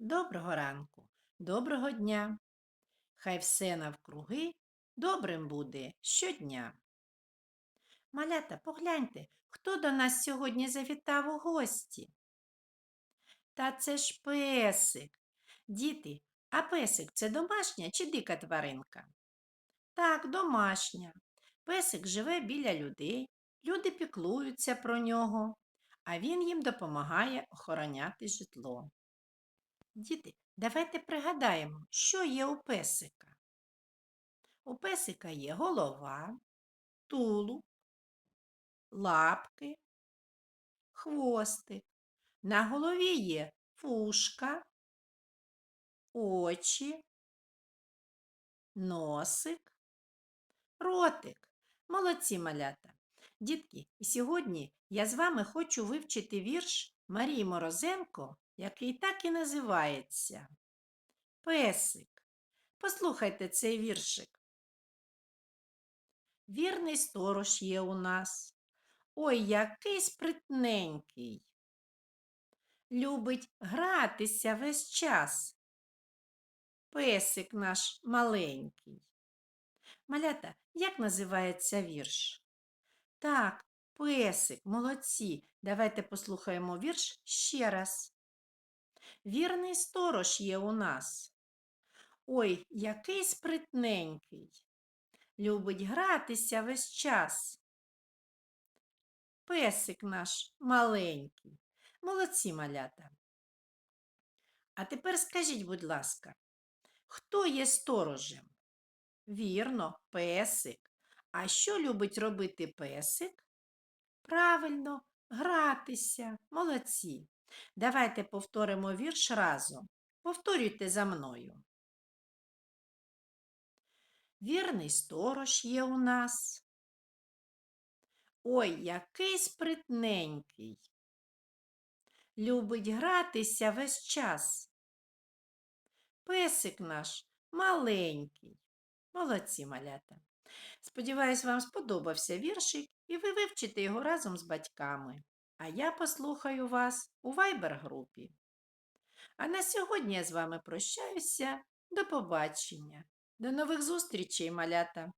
Доброго ранку, доброго дня. Хай все навкруги добрим буде щодня. Малята, погляньте, хто до нас сьогодні завітав у гості? Та це ж песик. Діти, а песик це домашня чи дика тваринка? Так, домашня. Песик живе біля людей, люди піклуються про нього, а він їм допомагає охороняти житло. Діти, давайте пригадаємо, що є у песика. У песика є голова, тулуб, лапки, хвостик. На голові є фушка, очі, носик, ротик. Молодці малята. Дітки, і сьогодні я з вами хочу вивчити вірш Марії Морозенко, який так і називається Песик. Послухайте цей віршик. Вірний сторож є у нас. Ой, який спритненький. Любить гратися весь час. Песик наш маленький. Малята, як називається вірш? Так, песик, молодці. Давайте послухаємо вірш ще раз. Вірний сторож є у нас. Ой, який спритненький. Любить гратися весь час. Песик наш маленький. Молодці малята. А тепер скажіть, будь ласка, хто є сторожем? Вірно, песик. А що любить робити песик? Правильно, гратися. Молодці. Давайте повторимо вірш разом. Повторюйте за мною. Вірний сторож є у нас. Ой, який спритненький. Любить гратися весь час. Песик наш маленький. Молодці малята. Сподіваюсь, вам сподобався віршик і ви вивчите його разом з батьками. А я послухаю вас у вайбер-групі. А на сьогодні я з вами прощаюся. До побачення. До нових зустрічей, малята!